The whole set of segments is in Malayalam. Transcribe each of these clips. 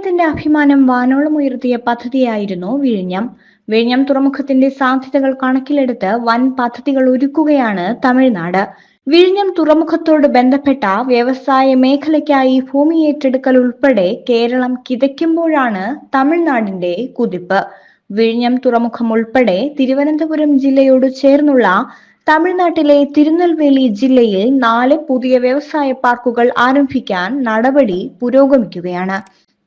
കേരളത്തിന്റെ അഭിമാനം വാനോളം ഉയർത്തിയ പദ്ധതിയായിരുന്നു വിഴിഞ്ഞം. വിഴിഞ്ഞം തുറമുഖത്തിന്റെ സാധ്യതകൾ കണക്കിലെടുത്ത് വൻ പദ്ധതികൾ ഒരുക്കുകയാണ് തമിഴ്നാട്. വിഴിഞ്ഞം തുറമുഖത്തോട് ബന്ധപ്പെട്ട വ്യവസായ മേഖലയ്ക്കായി ഭൂമി ഏറ്റെടുക്കൽ ഉൾപ്പെടെ കേരളം കിതയ്ക്കുമ്പോഴാണ് തമിഴ്നാടിന്റെ കുതിപ്പ്. വിഴിഞ്ഞം തുറമുഖം ഉൾപ്പെടെ തിരുവനന്തപുരം ജില്ലയോട് ചേർന്നുള്ള തമിഴ്നാട്ടിലെ തിരുനെൽവേലി ജില്ലയിൽ നാല് പുതിയ വ്യവസായ പാർക്കുകൾ ആരംഭിക്കാൻ നടപടി പുരോഗമിക്കുകയാണ്.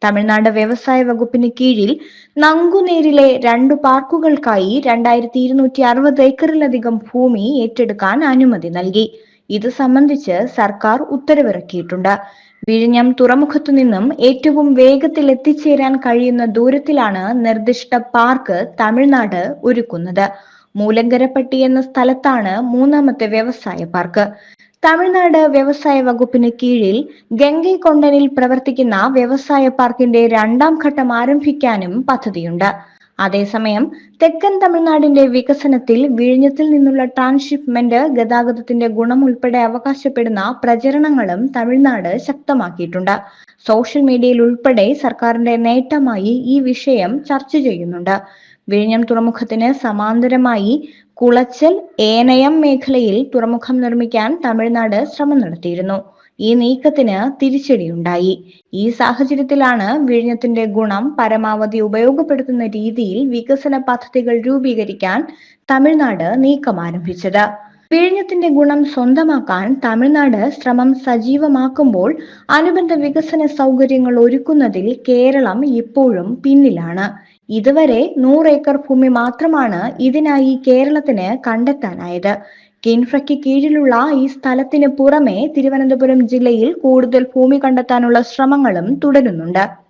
തമിഴ്നാട് വ്യവസായ വകുപ്പിന് കീഴിൽ നങ്കുനേരിലെ രണ്ടു പാർക്കുകൾക്കായി രണ്ടായിരത്തി ഇരുന്നൂറ്റി അറുപത് ഏക്കറിലധികം ഭൂമി ഏറ്റെടുക്കാൻ അനുമതി നൽകി. ഇത് സംബന്ധിച്ച് സർക്കാർ ഉത്തരവിറക്കിയിട്ടുണ്ട്. വിഴിഞ്ഞം തുറമുഖത്തു നിന്നും ഏറ്റവും വേഗത്തിൽ എത്തിച്ചേരാൻ കഴിയുന്ന ദൂരത്തിലാണ് നിർദ്ദിഷ്ട പാർക്ക് തമിഴ്നാട് ഒരുക്കുന്നത്. മൂലങ്കരപ്പട്ടി എന്ന സ്ഥലത്താണ് മൂന്നാമത്തെ വ്യവസായ പാർക്ക്. തമിഴ്നാട് വ്യവസായ വകുപ്പിന് കീഴിൽ ഗംഗൈകൊണ്ടനിൽ പ്രവർത്തിക്കുന്ന വ്യവസായ പാർക്കിന്റെ രണ്ടാം ഘട്ടം ആരംഭിക്കാനും പദ്ധതിയുണ്ട്. അതേസമയം തെക്കൻ തമിഴ്നാടിന്റെ വികസനത്തിൽ വിഴിഞ്ഞത്തിൽ നിന്നുള്ള ട്രാൻസ്ഷിപ്മെന്റ് ഗതാഗതത്തിന്റെ ഗുണം ഉൾപ്പെടെ അവകാശപ്പെടുന്ന പ്രചരണങ്ങളും തമിഴ്നാട് ശക്തമാക്കിയിട്ടുണ്ട്. സോഷ്യൽ മീഡിയയിൽ ഉൾപ്പെടെ സർക്കാരിന്റെ നേട്ടമായി ഈ വിഷയം ചർച്ച ചെയ്യുന്നുണ്ട്. വിഴിഞ്ഞം തുറമുഖത്തിന് സമാന്തരമായി കുളച്ചൽ ഏനയം മേഖലയിൽ തുറമുഖം നിർമ്മിക്കാൻ തമിഴ്നാട് ശ്രമം നടത്തിയിരുന്നു. ഈ നീക്കത്തിന് തിരിച്ചടിയുണ്ടായി. ഈ സാഹചര്യത്തിലാണ് വിഴിഞ്ഞത്തിന്റെ ഗുണം പരമാവധി ഉപയോഗപ്പെടുത്തുന്ന രീതിയിൽ വികസന പദ്ധതികൾ രൂപീകരിക്കാൻ തമിഴ്നാട് നീക്കം ആരംഭിച്ചത്. വിഴിഞ്ഞത്തിന്റെ ഗുണം സ്വന്തമാക്കാൻ തമിഴ്നാട് ശ്രമം സജീവമാക്കുമ്പോൾ അനുബന്ധ വികസന സൗകര്യങ്ങൾ ഒരുക്കുന്നതിൽ കേരളം ഇപ്പോഴും പിന്നിലാണ്. ഇതുവരെ നൂറ് ഏക്കർ ഭൂമി മാത്രമാണ് ഇതിനായി കേരളത്തിന് കണ്ടെത്താനായത്. കിൻഫ്രയ്ക്ക് കീഴിലുള്ള ഈ സ്ഥലത്തിന് പുറമെ തിരുവനന്തപുരം ജില്ലയിൽ കൂടുതൽ ഭൂമി കണ്ടെത്താനുള്ള ശ്രമങ്ങളും തുടരുന്നുണ്ട്.